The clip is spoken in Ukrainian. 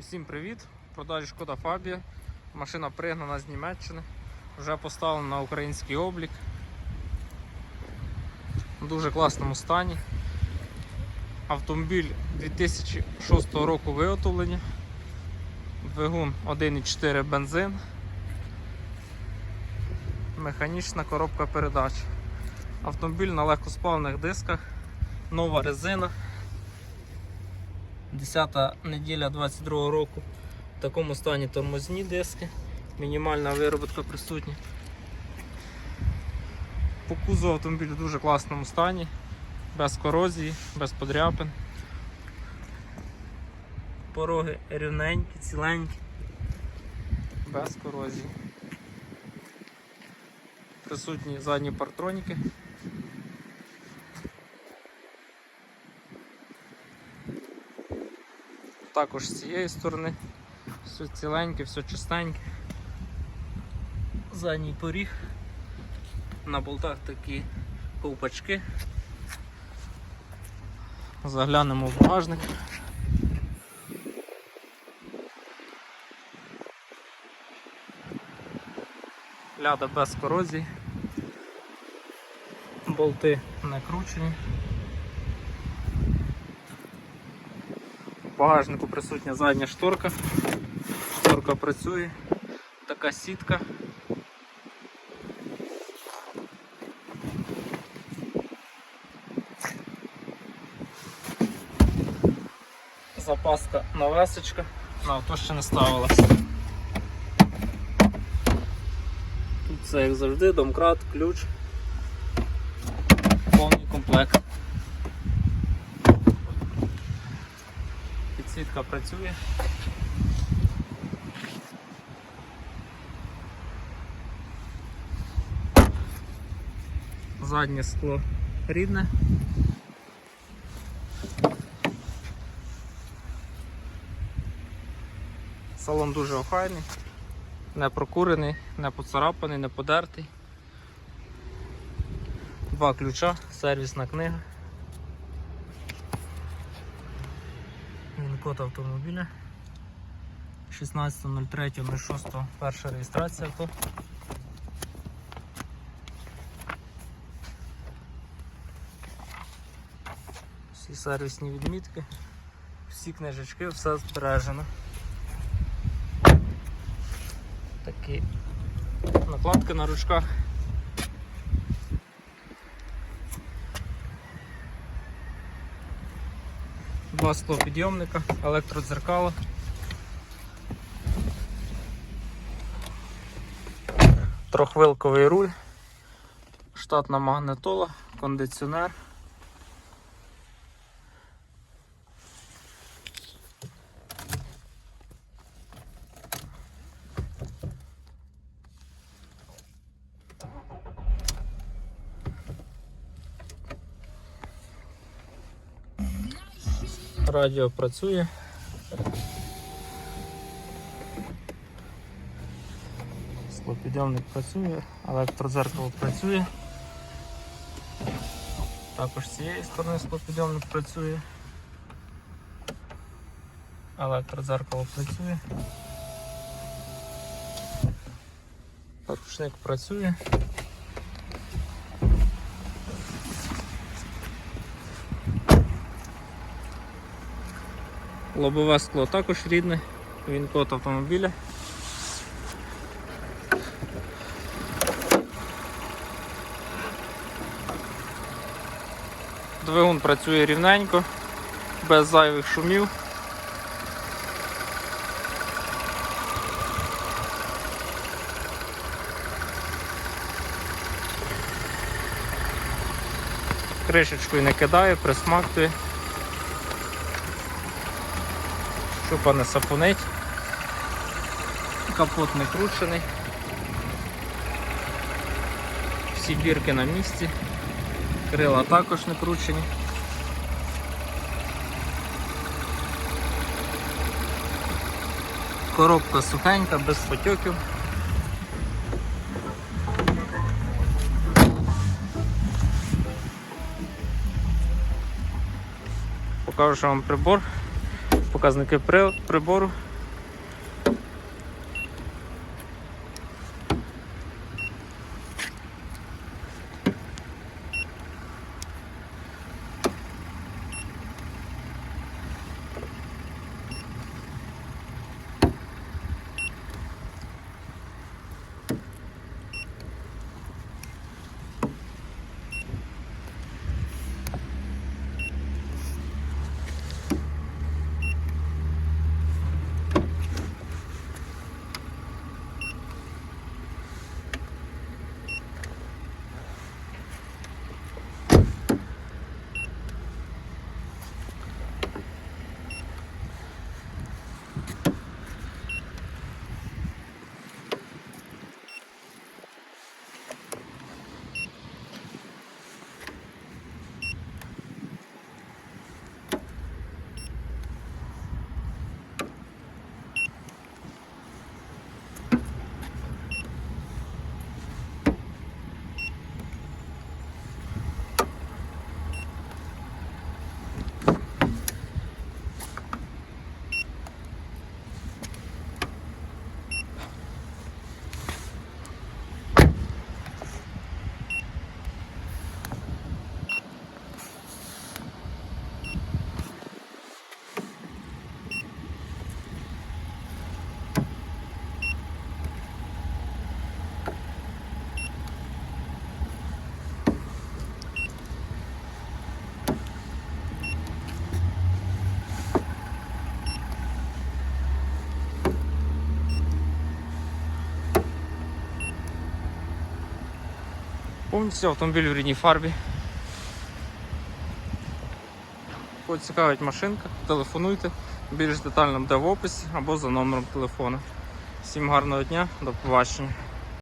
Усім привіт! Продажі Шкода Фабія. Машина пригнана з Німеччини. Вже поставлена на український облік. В дуже класному стані. Автомобіль 2006 року виготовлення. Двигун 1,4 бензин. Механічна коробка передач. Автомобіль на легкоспалених дисках. Нова резина. 10 неділя 22 року. В такому стані тормозні диски. Мінімальна вироботка присутня. По кузову автомобіль в дуже класному стані, без корозії, без подряпин. Пороги рівненькі, ціленькі, без корозії. Присутні задні партроніки. Також з цієї сторони все ціленьке, все чистеньке. Задній поріг. На болтах такі ковпачки. Заглянемо в багажник. Ляда без корозії. Болти накручені. Багажнику присутня задня шторка. Шторка працює. Така сітка. Запаска навесочка. На авто ще не ставилася. Тут все як завжди, домкрат, ключ. Повний комплект. Підсвітка працює. Заднє скло рідне. Салон дуже охайний, не прокурений, не поцарапаний, не подертий. Два ключа, сервісна книга. Код автомобіля. 16.03.06 перша реєстрація авто. Всі сервісні відмітки, всі книжечки, все збережено. Такі накладки на ручках. Два склопідйомника, електродзеркало. Трохвилковий руль, штатна магнитола, кондиціонер. Радіо працює. Склопідйомник працює, електродзеркало працює. Також з цієї сторони склопідйомник працює. Електродзеркало працює. Ручник працює. Лобове скло також рідне, він код автомобіля. Двигун працює рівненько, без зайвих шумів. Кришечкою не кидає, присмактує. Щупа не сапунить. Капот не кручений. Всі бірки на місці. Крила також не кручені. Коробка сухенька, без потьоків. Покажу вам прибор. Показники при- прибору. Повністю автомобіль в рідній фарбі. Цікавить машинка, телефонуйте. Більш детально буде в описі або за номером телефону. Всім гарного дня, до побачення.